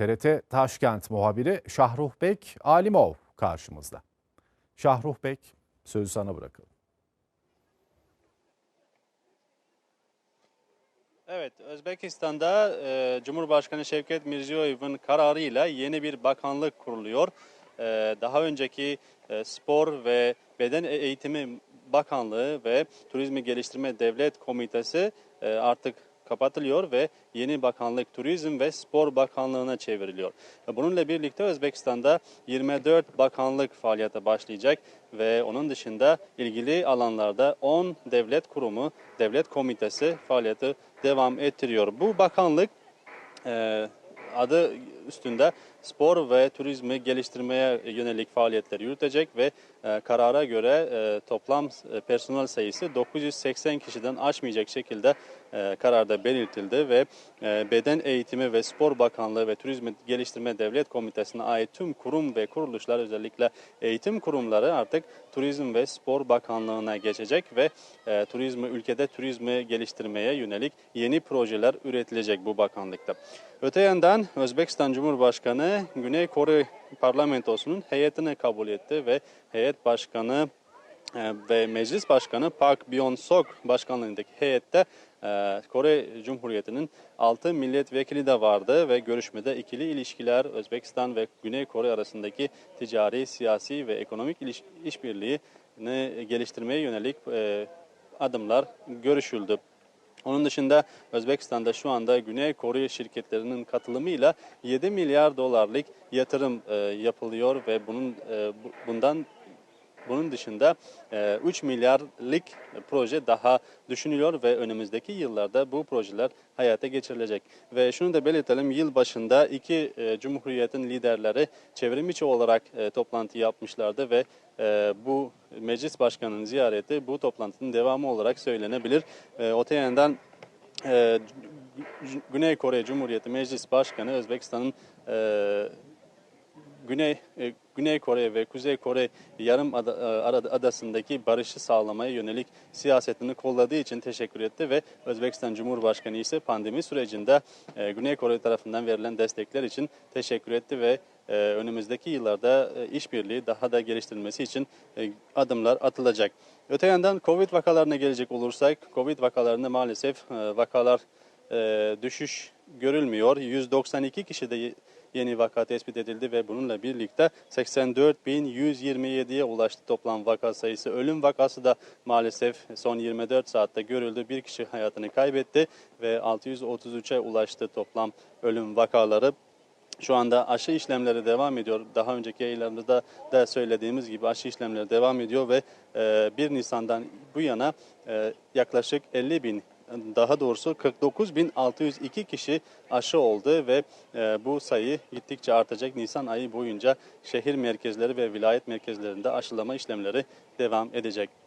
TRT Taşkent muhabiri Şahruh Bek Alimov karşımızda. Şahruh Bek sözü sana bırakalım. Evet, Özbekistan'da e, Cumhurbaşkanı Şevket Mirziyoyev'in kararıyla yeni bir bakanlık kuruluyor. E, daha önceki e, Spor ve Beden Eğitimi Bakanlığı ve Turizmi Geliştirme Devlet Komitesi e, artık kapatılıyor ve yeni bakanlık Turizm ve Spor Bakanlığı'na çevriliyor. Bununla birlikte Özbekistan'da 24 bakanlık faaliyete başlayacak ve onun dışında ilgili alanlarda 10 devlet kurumu, devlet komitesi faaliyeti devam ettiriyor. Bu bakanlık e, adı üstünde spor ve turizmi geliştirmeye yönelik faaliyetler yürütecek ve e, karara göre e, toplam e, personel sayısı 980 kişiden aşmayacak şekilde kararda belirtildi ve Beden Eğitimi ve Spor Bakanlığı ve Turizmi Geliştirme Devlet Komitesi'ne ait tüm kurum ve kuruluşlar özellikle eğitim kurumları artık Turizm ve Spor Bakanlığı'na geçecek ve turizmi ülkede turizmi geliştirmeye yönelik yeni projeler üretilecek bu bakanlıkta. Öte yandan Özbekistan Cumhurbaşkanı Güney Kore parlamentosunun heyetini kabul etti ve heyet başkanı e, ve Meclis Başkanı Park Byon-sok başkanlığındaki heyette e, Kore Cumhuriyeti'nin 6 milletvekili de vardı ve görüşmede ikili ilişkiler Özbekistan ve Güney Kore arasındaki ticari, siyasi ve ekonomik işbirliğini geliştirmeye yönelik e, adımlar görüşüldü. Onun dışında Özbekistan'da şu anda Güney Kore şirketlerinin katılımıyla 7 milyar dolarlık yatırım e, yapılıyor ve bunun e, bu- bundan bunun dışında e, 3 milyarlık proje daha düşünülüyor ve önümüzdeki yıllarda bu projeler hayata geçirilecek. Ve şunu da belirtelim yıl başında iki e, cumhuriyetin liderleri çevrim içi olarak e, toplantı yapmışlardı ve e, bu meclis başkanının ziyareti bu toplantının devamı olarak söylenebilir. E, öte yandan e, Güney Kore Cumhuriyeti Meclis Başkanı Özbekistan'ın e, Güney e, Güney Kore ve Kuzey Kore yarım ada, e, adasındaki barışı sağlamaya yönelik siyasetini kolladığı için teşekkür etti ve Özbekistan Cumhurbaşkanı ise pandemi sürecinde e, Güney Kore tarafından verilen destekler için teşekkür etti ve e, önümüzdeki yıllarda işbirliği daha da geliştirilmesi için adımlar atılacak. Öte yandan Covid vakalarına gelecek olursak Covid vakalarında maalesef vakalar e, düşüş görülmüyor. 192 kişide ye- yeni vaka tespit edildi ve bununla birlikte 84.127'ye ulaştı toplam vaka sayısı. Ölüm vakası da maalesef son 24 saatte görüldü. Bir kişi hayatını kaybetti ve 633'e ulaştı toplam ölüm vakaları. Şu anda aşı işlemleri devam ediyor. Daha önceki yayınlarımızda da söylediğimiz gibi aşı işlemleri devam ediyor ve e, 1 Nisan'dan bu yana e, yaklaşık 50 bin daha doğrusu 49.602 kişi aşı oldu ve e, bu sayı gittikçe artacak. Nisan ayı boyunca şehir merkezleri ve vilayet merkezlerinde aşılama işlemleri devam edecek.